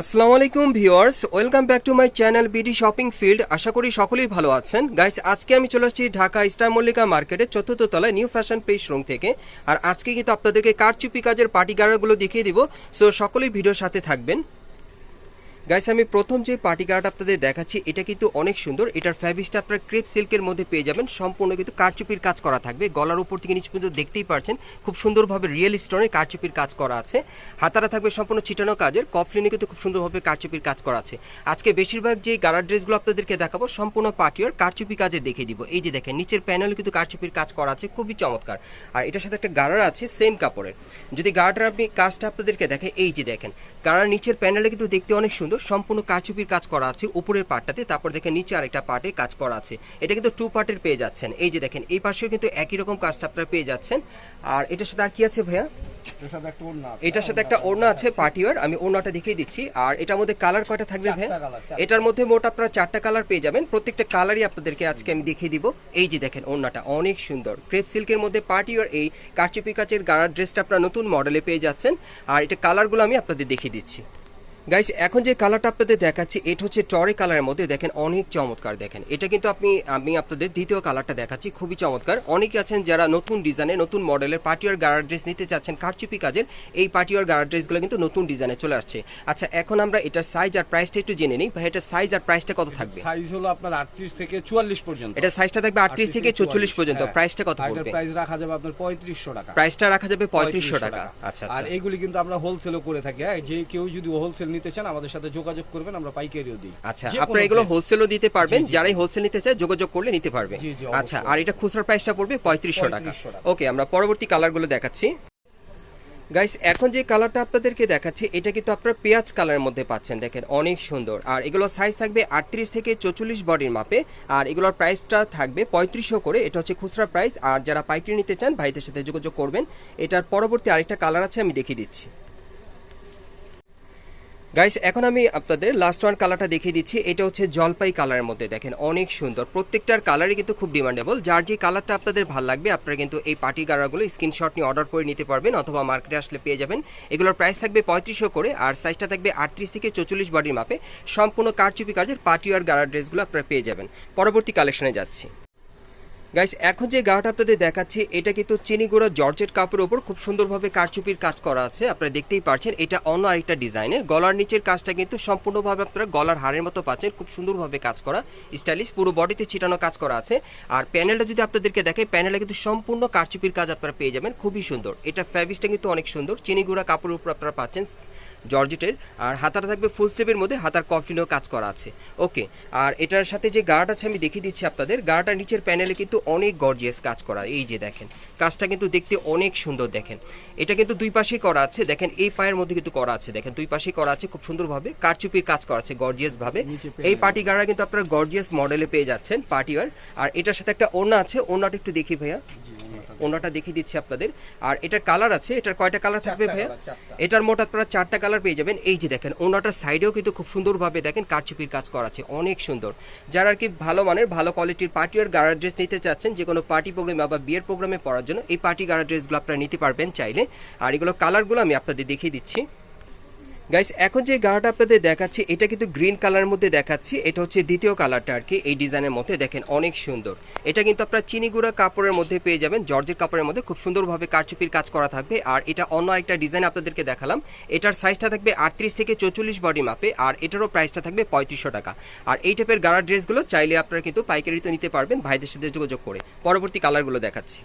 আসসালামু আলাইকুম viewers, welcome back to my channel BD shopping field. আশা করি সকলেই ভালো আছেন। গাইস, আজকে আমি চলে আসছি ঢাকা ইস্টার মল্লিকা মার্কেটের চতুর্থ তলায় নিউ ফ্যাশন পেজ রুম থেকে। আর আজকে কিন্তু আপনাদেরকে কারচুপি কাজের পার্টি গাড়াগুলো দেখিয়ে দিব। সো সকলেই ভিডিওর সাথে থাকবেন। গাইস আমি প্রথম যে পার্টি গার্ড আপনাদের দেখাচ্ছি, এটা কিন্তু অনেক সুন্দর। এটার ফ্যাব্রিকটা আপনার ক্রেপ সিল্কের মধ্যে পেয়ে যাবেন। সম্পূর্ণ কিন্তু কারচুপির কাজ করা থাকবে। গলার উপর থেকে নিচ পর্যন্ত দেখতেই পারছেন, খুব সুন্দরভাবে রিয়েল স্টোনের কারচুপির কাজ করা আছে। হাতারা থাকবে সম্পূর্ণ ছিটানো কাজের, কফলিনে কিন্তু খুব সুন্দরভাবে কারচুপির কাজ করা আছে। আজকে বেশিরভাগ যে গাড়ার ড্রেসগুলো আপনাদেরকে দেখাবো, সম্পূর্ণ পার্টিওর কারচুপি কাজে দেখে দিব। এই যে দেখেন, নিচের প্যানেলে কিন্তু কারচুপির কাজ করা আছে, খুবই চমৎকার। আর এটার সাথে একটা গাড়ার আছে সেম কাপড়ের। যদি গাড়ার আপনি কাজটা আপনাদেরকে দেখে, এই যে দেখেন, গাড়ার নিচের প্যানেলে কিন্তু দেখতে অনেক সুন্দর। সম্পূর্ণ কারচুপির কাজ করা আছে উপরের পার্টটাতে তারপর দেখেন নিচে আরেকটা পার্টে কাজ করা আছে। এটা কিন্তু টু পার্টের পেয়ে যাচ্ছেন। এই যে দেখেন এই পাশেও কিন্তু একই রকম কাজটা আপনারা পেয়ে যাচ্ছেন। আর এটার সাথে আর কি আছে ভাইয়া? এটার সাথে একটা ওড়না আছে। পার্টিওয়ার আমি ওড়নাটা দেখিয়ে দিচ্ছি। আর এটার মধ্যে কালার কয়টা থাকবে চারটা। এটার মধ্যে মোট আপনারা চারটা কালার পেয়ে যাবেন। প্রত্যেকটা কালারই আপনাদেরকে আজকে আমি দেখিয়ে দিব। এই যে দেখেন ওড়নাটা অনেক সুন্দর। ক্রেপ সিল্কের মধ্যে পার্টিওয়ার এই কারচুপি কাচের গাড়ার ড্রেসটা আপনারা নতুন মডেলে পেয়ে যাচ্ছেন। আর এটা কালারগুলো আমি আপনাদের দেখিয়ে দিচ্ছি। গাইস এখন যে কালারটা আপনাদের দেখাচ্ছি এটা হচ্ছে টরে কালারের মধ্যে দেখেন অনেক চমৎকার দেখেন। এটা কিন্তু আপনি আমি আপনাদের দ্বিতীয় কালারটা দেখাচ্ছি খুবই চমৎকার। অনেকে আছেন যারা নতুন ডিজাইনে নতুন মডেলের পার্টিওয়ার গাড়ার ড্রেস নিতে চাচ্ছেন কারচুপি কাজের এই পার্টিওয়ার গাড়ার ড্রেসগুলো কিন্তু নতুন ডিজাইনে চলে আসছে। আচ্ছা এখন আমরা এটার সাইজ আর প্রাইসটা একটু জেনে নিই ভাই এটার সাইজ আর প্রাইসটা কত থাকবে? সাইজ হলো আপনার 38 থেকে 44 পর্যন্ত। এটা সাইজটা থাকবে আটত্রিশ থেকে চৌচল্লিশ পর্যন্ত হ্যাঁ। প্রাইসটা কত আর এটার পড়বে? প্রাইস রাখা যাবে আপনার 3500 টাকা। প্রাইসটা রাখা যাবে পঁয়ত্রিশশো টাকা। আচ্ছা আর এগুলি কিন্তু আমরা হোলসেলও করে থাকি হ্যাঁ। যে কেউ যদি হোলসেল নিতে চান আমাদের সাথে যোগাযোগ করবেন আমরা পাইকারিও দিই। আচ্ছা আপনারা এগুলো হোলসেলও দিতে পারবেন। যারাই হোলসেল নিতে চায় যোগাযোগ করলে নিতে পারবে। আচ্ছা আর এটা খুচরা প্রাইসটা পড়বে পঁয়ত্রিশশো টাকা। 3500 টাকা। ওকে আমরা পরবর্তী কালারগুলো দেখাচ্ছি। গাইস এখন যে কালারটা আপনাদেরকে দেখাচ্ছি এটা কিন্তু আপনারা পেঁয়াজ কালারের মধ্যে পাচ্ছেন দেখেন অনেক সুন্দর। আর এগুলোর সাইজ থাকবে আটত্রিশ থেকে চৌচল্লিশ বডির মাপে আর এগুলোর প্রাইসটা থাকবে পঁয়ত্রিশশো করে এটা হচ্ছে খুচরা প্রাইস আর যারা পাইকারি নিতে চান ভাইদের সাথে যোগাযোগ করবেন। এটার পরবর্তী আরেকটা কালার আছে আমি দেখিয়ে দিচ্ছি। গাইস এখন আমি আপনাদের লাস্ট ওয়ান কালারটা দেখিয়ে দিচ্ছি। এটা হচ্ছে জলপাই কালারের মধ্যে দেখেন, অনেক সুন্দর। প্রত্যেকটার কালারই কিন্তু খুব ডিমান্ডেবল যার যে কালারটা আপনাদের ভালো লাগবে, আপনারা কিন্তু এই পার্টি গাড়াগুলো স্ক্রিনশট নিয়ে অর্ডার করে নিতে পারবেন অথবা মার্কেটে আসলে পেয়ে যাবেন। এগুলোর প্রাইস থাকবে পঁয়ত্রিশশো করে আর সাইজটা থাকবে আটত্রিশ থেকে চৌচল্লিশ বডির মাপে সম্পূর্ণ কারচুপি কাজের পার্টি আর গাড়ার ড্রেসগুলো আপনারা পেয়ে যাবেন। পরবর্তী কালেকশনে যাচ্ছি। গাইস এখন যে গাড়াটা আপনাদের দেখাচ্ছি, এটা কিন্তু চিনি চিনিগুড়া জর্জেট কাপড়ের উপর খুব সুন্দরভাবে কারচুপির কাজ করা আছে। আপনারা দেখতেই পারছেন এটা অন্য আরেকটা ডিজাইনে। গলার নিচের কাজটা কিন্তু সম্পূর্ণভাবে আপনারা গলার হারের মতো পাচ্ছেন, খুব সুন্দরভাবে কাজ করা, স্টাইলিশ, পুরো বডিতে ছিটানো কাজ করা আছে। আর প্যানেলটা যদি আপনাদেরকে দেখে প্যানেলে কিন্তু সম্পূর্ণ কারচুপির কাজ আপনারা পেয়ে যাবেন, খুবই সুন্দর। এটা ফ্যাব্রিকটা কিন্তু অনেক সুন্দর চিনি চিনিগুড়া কাপড়ের উপর আপনারা পাচ্ছেন জর্জেটের আর হাতাটা থাকবে ফুল স্লিভের মধ্যে হাতার কফিনও কাজ করা আছে। ওকে আর এটার সাথে যে গার্ড আছে আমি দেখিয়ে দিচ্ছি আপনাদের। গার্ডটার নিচের প্যানেলে কিন্তু অনেক গর্জিয়াস কাজ করা এই যে দেখেন। কাজটা কিন্তু দেখতে অনেক সুন্দর দেখেন। এটা কিন্তু দুই পাশেই করা আছে দেখেন এই পায়ের মধ্যে কিন্তু করা আছে দেখেন দুই পাশেই করা আছে খুব সুন্দরভাবে। কারচুপির কাজ করা আছে গর্জিয়াস ভাবে। এই। পার্টি গাড়া কিন্তু আপনারা গর্জিয়াস মডেলে পেয়ে যাচ্ছেন পার্টি ওয়ার আর এটার সাথে একটা ওড়না আছে ওড়নাটা একটু দেখি ভাইয়া। ওনাটা দেখিয়ে দিচ্ছি আপনাদের। আর এটার কালার আছে এটার কয়টা কালার থাকবে ভাইয়া? এটার মোট আপনারা চারটা কালার পেয়ে যাবেন। এই যে দেখেন ওনাটার সাইডেও কিন্তু খুব সুন্দরভাবে দেখেন কারচুপির কাজ করা আছে। অনেক সুন্দর। যারা আর কি ভালো মানের, ভালো কোয়ালিটির পার্টি আর গাড়ার ড্রেস নিতে চাচ্ছেন, যে কোনো পার্টি প্রোগ্রামে বা বিয়ের প্রোগ্রামে পড়ার জন্য, এই পার্টি গাড়ার ড্রেসগুলো আপনারা নিতে পারবেন চাইলে। আর এগুলো কালারগুলো আমি আপনাদের দেখিয়ে দিচ্ছি। গাইস এখন যে গাড়াটা আপনাদের দেখাচ্ছি, এটা কিন্তু গ্রিন কালারের মধ্যে দেখাচ্ছি। এটা হচ্ছে দ্বিতীয় কালারটা আর কি, এই ডিজাইনের মধ্যে। দেখেন, অনেক সুন্দর। এটা কিন্তু আপনারা চিনিগুড়া কাপড়ের মধ্যে পেয়ে যাবেন, জর্জের কাপড়ের মধ্যে। খুব সুন্দরভাবে কারচুপির কাজ করা থাকবে। আর এটা অন্য একটা ডিজাইন আপনাদেরকে দেখালাম। এটার সাইজটা থাকবে আটত্রিশ থেকে চৌচল্লিশ বডি মাপে আর এটারও প্রাইসটা থাকবে পঁয়ত্রিশশো টাকা। আর এই টাইপের গাড়া ড্রেসগুলো চাইলে আপনারা কিন্তু পাইকারিতে নিতে পারবেন, ভাইদের সাথে যোগাযোগ করে। পরবর্তী কালারগুলো দেখাচ্ছি।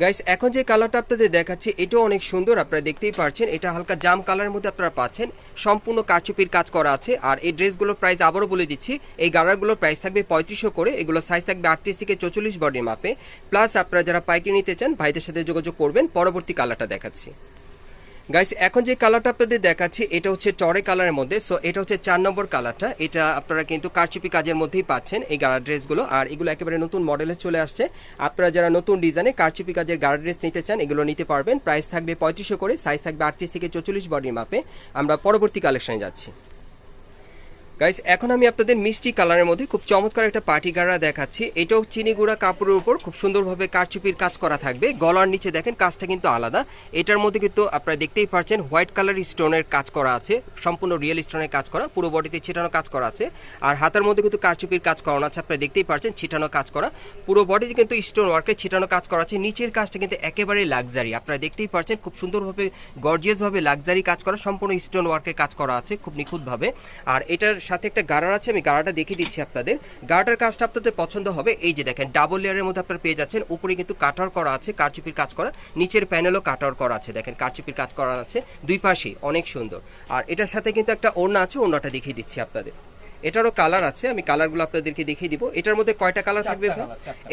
গাইস এখন যে কালারটা আপনাদের দেখাচ্ছি, এটাও অনেক সুন্দর, আপনারা দেখতেই পারছেন। এটা হালকা জাম কালারের মধ্যে আপনারা পাচ্ছেন। সম্পূর্ণ কারচুপির কাজ করা আছে। আর এই ড্রেসগুলোর প্রাইস আবারও বলে দিচ্ছি, এই গাড়ারগুলোর প্রাইস থাকবে পঁয়ত্রিশশো করে, এগুলো সাইজ থাকবে আটত্রিশ থেকে চৌচল্লিশ বডির মাপে প্লাস আপনারা যারা পাইকারি নিতে চান, ভাইদের সাথে যোগাযোগ করবেন, পরবর্তী কালারটা দেখাচ্ছি। গাইস এখন যে কালারটা আপনাদের দেখাচ্ছি, এটা হচ্ছে টরে কালারের মধ্যে সো এটা হচ্ছে চার নম্বর কালারটা এটা আপনারা কিন্তু কারচুপি কাজের মধ্যেই পাচ্ছেন এই গাড়া ড্রেসগুলো আর এগুলো একেবারে নতুন মডেলে চলে আসছে। আপনারা যারা নতুন ডিজাইনে কারচুপি কাজের গাড়া ড্রেস নিতে চান, এগুলো নিতে পারবেন। প্রাইস থাকবে পঁয়ত্রিশশো করে সাইজ থাকবে আটত্রিশ থেকে চল্লিশ বডির মাপে। আমরা পরবর্তী কালেকশনে যাচ্ছি। গাইস এখন আমি আপনাদের মিষ্টি কালারের মধ্যে খুব চমৎকার একটা পার্টি গাড়া দেখাচ্ছি। এটাও চিনি গুঁড়া কাপড়ের উপর খুব সুন্দরভাবে কারচুপির কাজ করা থাকবে। গলার নিচে দেখেন কাজটা কিন্তু আলাদা। এটার মধ্যে কিন্তু আপনারা দেখতেই পাচ্ছেন হোয়াইট কালার স্টোনের কাজ করা আছে। সম্পূর্ণ রিয়েল স্টোনের কাজ করা, পুরো বডিতে ছিটানো কাজ করা আছে। আর হাতের মধ্যে কিন্তু কারচুপির কাজ করানো আছে, আপনারা দেখতেই পাচ্ছেন ছিটানো কাজ করা। পুরো বডিতে কিন্তু স্টোন ওয়ার্কের ছিটানো কাজ করা আছে। নিচের কাজটা কিন্তু একেবারে লাক্সারি, আপনারা দেখতেই পাচ্ছেন খুব সুন্দরভাবে গর্জিয়াস ভাবে লাক্সারি কাজ করা, সম্পূর্ণ স্টোন ওয়ার্কের কাজ করা আছে, খুব নিখুঁতভাবে। আর এটার সাথে একটা গাড়ার আছে, আমি গাড়াটা দেখিয়ে দিচ্ছি আপনাদের। গাড়াটার কাজটা আপনাদের পছন্দ হবে। এই যে দেখেন ডাবল লেয়ারের মধ্যে আপনারা পেয়ে যাচ্ছেন। উপরে কিন্তু কাটার করা আছে, কারচুপির কাজ করা। নিচের প্যানেলও কাটার করা আছে, দেখেন, কারচুপির কাজ করা আছে। দুই পাশেই, অনেক সুন্দর। আর এটার সাথে কিন্তু একটা ওড়না আছে, ওড়নাটা দেখিয়ে দিচ্ছি আপনাদের। এটারও কালার আছে আমি কালারগুলো আপনাদেরকে দেখিয়ে দিব। এটার মধ্যে কয়টা কালার থাকবে?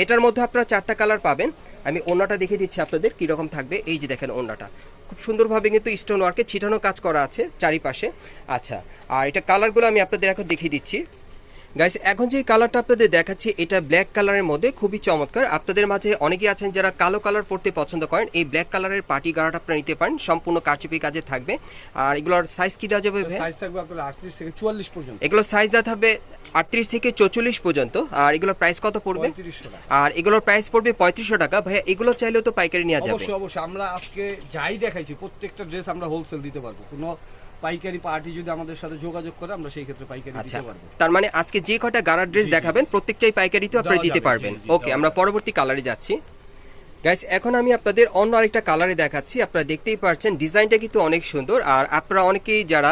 এটার মধ্যে আপনারা চারটা কালার পাবেন। আমি ওড়নাটা দেখিয়ে দিচ্ছি আপনাদের কীরকম থাকবে। এই যে দেখেন ওড়নাটা। খুব সুন্দরভাবে কিন্তু স্টোন ওয়ার্কে ছিটানো কাজ করা আছে চারিপাশে। আচ্ছা আর এটা কালারগুলো আমি আপনাদের এখন দেখিয়ে দিচ্ছি। গাইস এখন যে কালারটা আপনাদের দেখাচ্ছি এটা ব্ল্যাক কালারের মধ্যে খুবই চমৎকার। আপনাদের মাঝে অনেকেই আছেন যারা কালো কালার পড়তে পছন্দ করেন এই ব্ল্যাক কালারের পার্টি গার্ড আপনারা নিতে পারেন। সম্পূর্ণ কারচুপি কাজে থাকবে। আর এগুলোর সাইজ কি দেওয়া যাবে ভাই সাইজ থাকবে আপনার আটত্রিশ থেকে চুয়াল্লিশ পর্যন্ত। এগুলোর সাইজ দেওয়া থাকবে আটত্রিশ থেকে চৌচল্লিশ পর্যন্ত। আর এগুলোর প্রাইস কত পড়বে? আর এগুলোর প্রাইস পড়বে পঁয়ত্রিশশো টাকা। ভাইয়া এগুলো চাইলেও তো পাইকারি নেওয়া যাবে। অবশ্যই অবশ্যই। আমরা আজকে যাই দেখাইছি প্রত্যেকটা ড্রেস আমরা হোলসেল দিতে পারব। কোনো পাইকারি পার্টি যদি আমাদের সাথে যোগাযোগ করে আমরা সেই ক্ষেত্রে পাইকারি আচ্ছা। দিতে পারব। তার মানে আজকে যে কটা গাড়ার ড্রেস। দেখাবেন প্রত্যেকটাই পাইকারিতে আপনারা দিতে পারবেন। ওকে আমরা পরবর্তী কালারে যাচ্ছি। গাইস এখন আমি আপনাদের অন্য আরেকটা কালারে দেখাচ্ছি। আপনারা দেখতেই পাচ্ছেন ডিজাইনটা কিন্তু অনেক সুন্দর। আর আপনারা অনেকেই যারা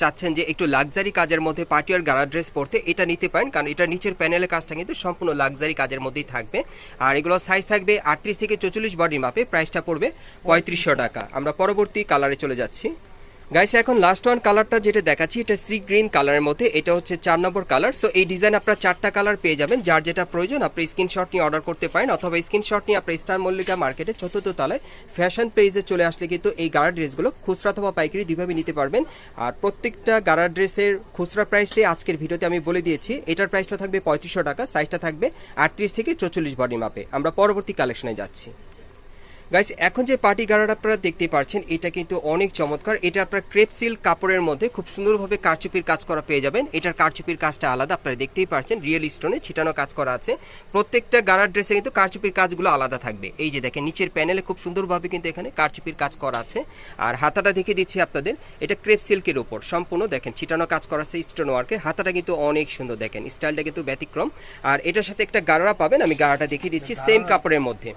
চাচ্ছেন যে একটু লাক্সারি কাজের মধ্যে পার্টি আর গাড়া ড্রেস পরতে এটা নিতে পারেন। কারণ এটা নিচের প্যানেলের কাজটা কিন্তু সম্পূর্ণ লাক্সারি কাজের মধ্যেই থাকবে। আর এগুলো সাইজ থাকবে আটত্রিশ থেকে চৌচল্লিশ বডি মাপে। প্রাইসটা পড়বে পঁয়ত্রিশশো টাকা। আমরা পরবর্তী কালারে চলে যাচ্ছি। গাইস এখন লাস্ট ওয়ান কালারটা যেটা দেখাচ্ছি, এটা সি গ্রিন কালারের মধ্যে, এটা হচ্ছে চার নম্বর কালার সো এই ডিজাইন আপনারা চারটা কালার পেয়ে যাবেন, যার যেটা প্রয়োজন, আপনি স্ক্রিনশট নিয়ে অর্ডার করতে পারেন, অথবা স্ক্রিনশট নিয়ে আপনার স্টার মল্লিকা মার্কেটে চতুর্থ তলায় ফ্যাশন পেজে চলে আসলে কিন্তু এই গাড়া ড্রেসগুলো খুচরা অথবা পাইকারি দুইভাবে নিতে পারবেন। আর প্রত্যেকটা গাড়া ড্রেসের খুচরা প্রাইসটাই আজকের ভিডিওতে আমি বলে দিয়েছি। এটার প্রাইসটা থাকবে পঁয়ত্রিশশো টাকা সাইজটা থাকবে আটত্রিশ থেকে চৌচল্লিশ বডি মাপে আমরা পরবর্তী কালেকশনে যাচ্ছি। গাইস এখন যে পার্টি গার্ডার আপনারা দেখতে পাচ্ছেন এটা কিন্তু অনেক চমৎকার। এটা আপনার ক্রেপ সিল্ক কাপড়ের মধ্যে খুব সুন্দরভাবে কারচুপির কাজ করা পেয়ে যাবেন। এটার কারচুপির কাজটা আলাদা আপনারা দেখতেই পাচ্ছেন রিয়েল স্টোনে ছিটানো কাজ করা আছে। প্রত্যেকটা গাড়ার ড্রেসে কিন্তু কারচুপির কাজগুলো আলাদা থাকবে। এই যে দেখেন নিচের প্যানেলে খুব সুন্দরভাবে কিন্তু এখানে কারচুপির কাজ করা আছে। আর হাতাটা দেখে দিচ্ছি আপনাদের এটা ক্রেপ সিল্কের উপর। সম্পূর্ণ দেখেন ছিটানো কাজ করা আছে স্টোন ওয়ার্কে হাতাটা কিন্তু অনেক সুন্দর দেখেন স্টাইলটা কিন্তু ব্যতিক্রম। আর এটার সাথে একটা গাড়া পাবেন আমি গাড়াটা দেখিয়ে দিচ্ছি সেম কাপড়ের মধ্যে।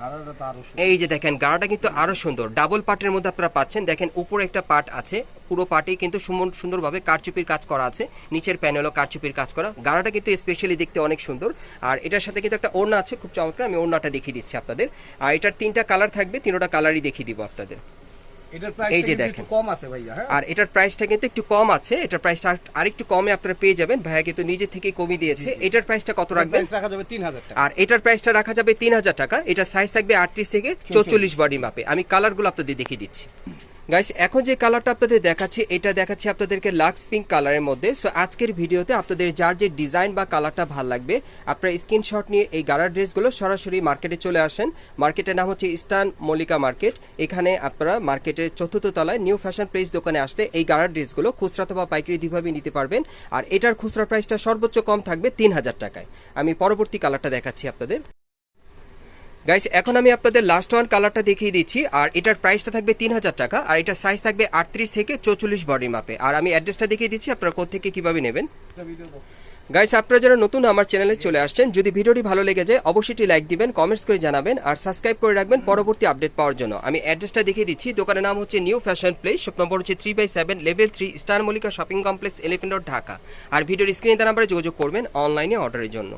এই যে দেখেন গাড়াটা কিন্তু আরও সুন্দর। ডাবল পার্টের মধ্যে আপনারা পাচ্ছেন। দেখেন, উপরে একটা পার্ট আছে। পুরো পার্টেই কিন্তু সুন্দরভাবে কারচুপির কাজ করা আছে। নিচের প্যানেলও কারচুপির কাজ করা। গাড়াটা কিন্তু স্পেশালি দেখতে অনেক সুন্দর। আর এটার সাথে কিন্তু একটা ওড়না আছে। খুব চমৎকার। আমি ওড়নাটা দেখিয়ে দিচ্ছি আপনাদের। আর এটার তিনটা কালার থাকবে। তিনটা কালারই দেখিয়ে দিব আপনাদের। এই যে দেখেন। হ্যাঁ? আর এটার প্রাইসটা কিন্তু একটু কম আছে এটার প্রাইসটা আরেকটু কমে আপনারা পেয়ে যাবেন। ভাইয়া কিন্তু নিজে থেকে কমিয়ে দিয়েছে। এটার প্রাইসটা কত রাখবেন? রাখা যাবে তিন হাজার আর এটার প্রাইসটা রাখা যাবে তিন হাজার টাকা। এটা সাইজ থাকবে আটত্রিশ থেকে চৌচল্লিশ। বডি মাপে আমি কালারগুলো আপনাদের দেখিয়ে দিচ্ছি। গাইস এখন যে কালারটা আপনাদের দেখাচ্ছি, এটা দেখাচ্ছি আপনাদেরকে লাক্স পিঙ্ক কালারের মধ্যে। সো আজকের ভিডিওতে আপনাদের যার যে ডিজাইন বা কালারটা ভালো লাগবে, আপনার স্ক্রিনশট নিয়ে এই গাড়ার ড্রেসগুলো সরাসরি মার্কেটে চলে আসেন। মার্কেটের নাম হচ্ছে ইস্টার্ন মল্লিকা মার্কেট এখানে আপনারা মার্কেটের চতুর্থ তলায় নিউ ফ্যাশন প্লেস দোকানে আসলে এই গাড়ার ড্রেসগুলো খুচরা বা পাইকারি দুইভাবে নিতে পারবেন। আর এটার খুচরা প্রাইসটা সর্বোচ্চ কম থাকবে তিন হাজার টাকায়। আমি পরবর্তী কালারটা দেখাচ্ছি আপনাদের। গাইস এখন আমি আপনাদের লাস্ট ওয়ান কালারটা দেখিয়ে দিচ্ছি, আর এটার প্রাইসটা থাকবে তিন হাজার টাকা, আর এটার সাইজ থাকবে আটত্রিশ থেকে চৌচল্লিশ বডি মাপে আর আমি অ্যাড্রেসটা দেখিয়ে দিচ্ছি, আপনারা কোথেকে কীভাবে নেবেন। গাইস আপনারা যারা নতুন আমার চ্যানেলে চলে আসছেন, যদি ভিডিওটি ভালো লেগে যায়, অবশ্যই লাইক দিবেন কমেন্টস করে জানাবেন, আর সাবস্ক্রাইব করে রাখবেন পরবর্তী আপডেট পাওয়ার জন্য। আমি অ্যাড্রেসটা দেখিয়ে দিচ্ছি, দোকানের নাম হচ্ছে new fashion place shop number হচ্ছে three by seven level three star Mallika shopping complex Elephant Road Dhaka আর ভিডিওর স্ক্রিনে তার নাম্বারে যোগাযোগ করবেন অনলাইনে অর্ডারের জন্য।